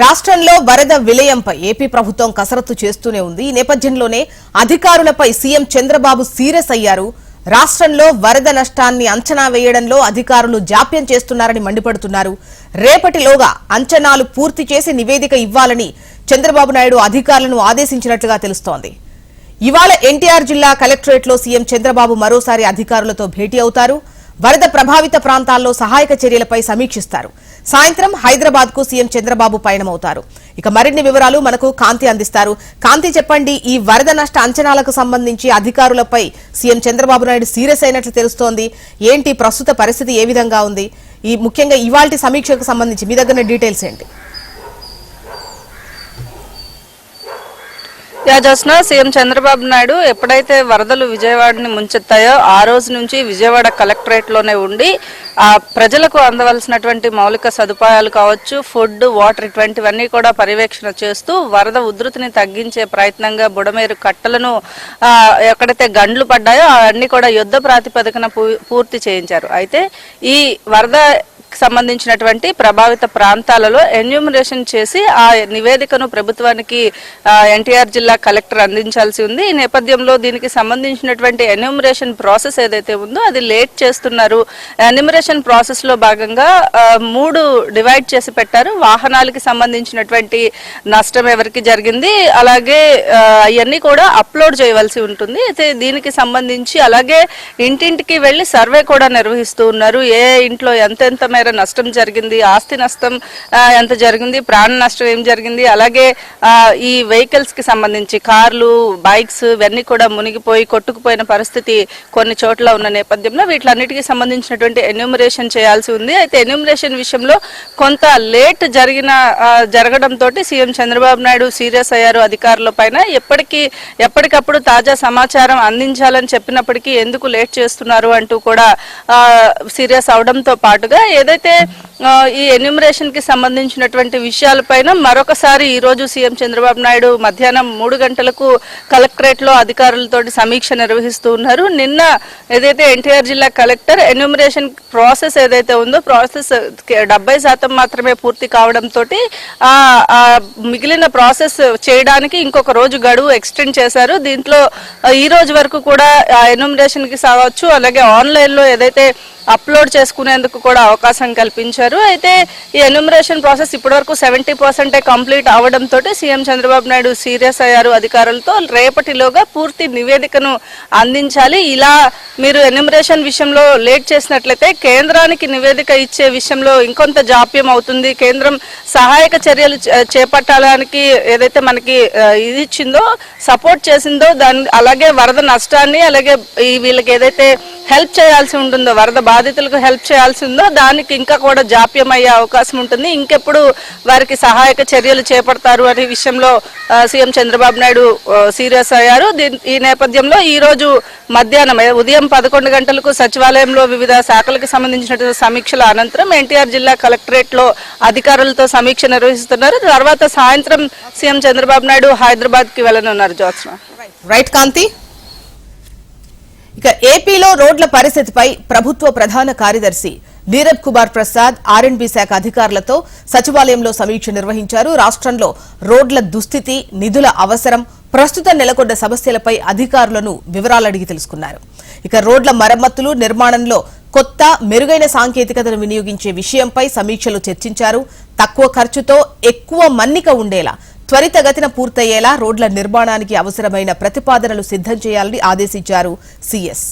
రాష్ట్రంలో వరద విలయంపై ఏపీ ప్రభుత్వం కసరత్తు చేస్తూనే ఉంది. ఈ నేపథ్యంలోనే అధికారులపై సీఎం చంద్రబాబు సీరియస్ అయ్యారు. రాష్ట్రంలో వరద నష్టాన్ని అంచనా వేయడంలో అధికారులు జాప్యం చేస్తున్నారని మండిపడుతున్నారు. రేపటిలోగా అంచనాలు పూర్తి చేసి నివేదిక ఇవ్వాలని చంద్రబాబు నాయుడు అధికారులను ఆదేశించినట్లుగా తెలుస్తోంది. ఇవాళ ఎన్టీఆర్ జిల్లా కలెక్టరేట్లో సీఎం చంద్రబాబు మరోసారి అధికారులతో భేటీ అవుతారు. వరద ప్రభావిత ప్రాంతాల్లో సహాయక చర్యలపై సమీక్షిస్తారు. సాయంత్రం హైదరాబాద్కు సీఎం చంద్రబాబు పయనమవుతారు. ఇక మరిన్ని వివరాలు మనకు కాంతి అందిస్తారు. కాంతి చెప్పండి ఈ వరద నష్ట అంచనాలకు సంబంధించి అధికారులపై సీఎం చంద్రబాబు నాయుడు సీరియస్ అయినట్లు తెలుస్తోంది. ఏంటి ప్రస్తుత పరిస్థితి ఏ విధంగా ఉంది? ఈ ముఖ్యంగా ఇవాళ సమీక్షకు సంబంధించి మీ దగ్గర డీటెయిల్స్ ఏంటి? యా జస్న సీఎం చంద్రబాబు నాయుడు ఎప్పుడైతే వరదలు విజయవాడని ముంచెత్తాయో ఆ రోజు నుంచి విజయవాడ కలెక్టరేట్లోనే ఉండి ఆ ప్రజలకు అందవలసినటువంటి మౌలిక సదుపాయాలు కావచ్చు ఫుడ్ వాటర్ ఇటువంటివన్నీ కూడా పర్యవేక్షణ చేస్తూ వరద ఉధృతిని తగ్గించే ప్రయత్నంగా బుడమేరు కట్టలను ఎక్కడైతే గండ్లు పడ్డాయో అవన్నీ కూడా యుద్ధ ప్రాతిపదికన పూ- పూర్తి చేయించారు. అయితే ఈ వరద సంబంధించినటువంటి ప్రభావిత ప్రాంతాలలో ఎన్యూమరేషన్ చేసి ఆ నివేదికను ప్రభుత్వానికి ఎన్టీఆర్ జిల్లా కలెక్టర్ అందించాల్సి ఉంది. ఈ నేపథ్యంలో దీనికి సంబంధించినటువంటి ఎన్యూమరేషన్ ప్రాసెస్ ఏదైతే ఉందో అది లేట్ చేస్తున్నారు. ఎన్యూమరేషన్ ప్రాసెస్లో భాగంగా మూడు డివైడ్ చేసి పెట్టారు. వాహనాలకి సంబంధించినటువంటి నష్టం ఎవరికి జరిగింది అలాగే అవన్నీ కూడా అప్లోడ్ చేయవలసి ఉంటుంది. అయితే దీనికి సంబంధించి అలాగే ఇంటింటికి వెళ్ళి సర్వే కూడా నిర్వహిస్తూ ఉన్నారు. ఏ ఇంట్లో ఎంతెంత మేర నష్టం జరిగింది ఆస్తి నష్టం ఎంత జరిగింది ప్రాణ నష్టం ఏం జరిగింది అలాగే ఈ వెహికల్స్కి సంబంధించి కార్లు బైక్స్ ఇవన్నీ కూడా మునిగిపోయి కొట్టుకుపోయిన పరిస్థితి కొన్ని చోట్ల ఉన్న నేపథ్యంలో వీటిలన్నిటికీ సంబంధించినటువంటి ఎన్యూమరేషన్ చేయాల్సి ఉంది. అయితే ఎన్యూమరేషన్ విషయంలో కొంత లేట్ జరిగిన జరగడంతో సీఎం చంద్రబాబు నాయుడు సీరియస్ అయ్యారు అధికారుల పైన. ఎప్పటికీ ఎప్పటికప్పుడు తాజా సమాచారం అందించాలని చెప్పినప్పటికీ ఎందుకు లేట్ చేస్తున్నారు అంటూ కూడా సీరియస్ అవడంతో పాటుగా ఏదైతే ఆ, ఈ ఎన్యూమరేషన్కి సంబంధించినటువంటి విషయాలపైన మరొకసారి ఈ రోజు సీఎం చంద్రబాబు నాయుడు మధ్యాహ్నం మూడు గంటలకు కలెక్టరేట్లో అధికారులతోటి సమీక్ష నిర్వహిస్తూ ఉన్నారు. నిన్న ఏదైతే ఎన్టీఆర్ జిల్లా కలెక్టర్ ఎన్యూమరేషన్ ప్రాసెస్ ఏదైతే ఉందో ప్రాసెస్ డెబ్బై శాతం మాత్రమే పూర్తి కావడంతో మిగిలిన ప్రాసెస్ చేయడానికి ఇంకొక రోజు గడువు ఎక్స్టెండ్ చేశారు. దీంట్లో ఈ రోజు వరకు కూడా ఎన్యూమరేషన్కి సాగవచ్చు అలాగే ఆన్లైన్లో ఏదైతే అప్లోడ్ చేసుకునేందుకు కూడా అవకాశం కల్పించారు. అయితే ఈ ఎన్యూమరేషన్ ప్రాసెస్ ఇప్పటివరకు సెవెంటీ పర్సెంటే కంప్లీట్ అవడంతో సీఎం చంద్రబాబు నాయుడు సీరియస్ అయ్యారు అధికారులతో. రేపటిలోగా పూర్తి నివేదికను అందించాలి. ఇలా మీరు ఎన్యూమరేషన్ విషయంలో లేట్ చేసినట్లయితే కేంద్రానికి నివేదిక ఇచ్చే విషయంలో ఇంకొంత జాప్యం అవుతుంది. కేంద్రం సహాయక చర్యలు చేపట్టడానికి చేపట్టాలని ఏదైతే మనకి ఇది ఇచ్చిందో సపోర్ట్ చేసిందో దాని అలాగే వరద నష్టాన్ని అలాగే ఈ వీళ్ళకి ఏదైతే హెల్ప్ చేయాల్సి ఉంటుందో వరద బాధితులకు హెల్ప్ చేయాల్సి ఉందో దానికి ఇంకా కూడా జాప్యం అయ్యే అవకాశం ఉంటుంది. ఇంకెప్పుడు వారికి సహాయక చర్యలు చేపడతారు అనే విషయంలో సీఎం చంద్రబాబు నాయుడు సీరియస్ అయ్యారు. ఈ నేపథ్యంలో ఈ రోజు మధ్యాహ్నం ఉదయం పదకొండు గంటలకు సచివాలయంలో వివిధ శాఖలకు సంబంధించినటువంటి సమీక్షల అనంతరం ఎన్టీఆర్ జిల్లా కలెక్టరేట్లో అధికారులతో సమీక్ష నిర్వహిస్తున్నారు. తర్వాత సాయంత్రం సీఎం చంద్రబాబు నాయుడు హైదరాబాద్కి వెళ్ళనున్నారు. జ్యోత్స్న. రైట్ కాంతి. ఇక ఏపీలో రోడ్ల పరిస్థితిపై ప్రభుత్వ ప్రధాన కార్యదర్శి నీరబ్ కుమార్ ప్రసాద్ ఆర్ఎండ్బీ శాఖ అధికారులతో సచివాలయంలో సమీక్ష నిర్వహించారు. రాష్ట్రంలో రోడ్ల దుస్థితి నిధుల అవసరం ప్రస్తుతం నెలకొన్న సమస్యలపై అధికారులను వివరాలు అడిగి తెలుసుకున్నారు. ఇక రోడ్ల మరమ్మతులు నిర్మాణంలో కొత్త మెరుగైన సాంకేతికతను వినియోగించే విషయంపై సమీక్షలు చర్చించారు. తక్కువ ఖర్చుతో ఎక్కువ మన్నిక ఉండేలా త్వరితగతిన పూర్తయ్యేలా రోడ్ల నిర్మాణానికి అవసరమైన ప్రతిపాదనలు సిద్ధం చేయాలని ఆదేశించారు సీఎస్.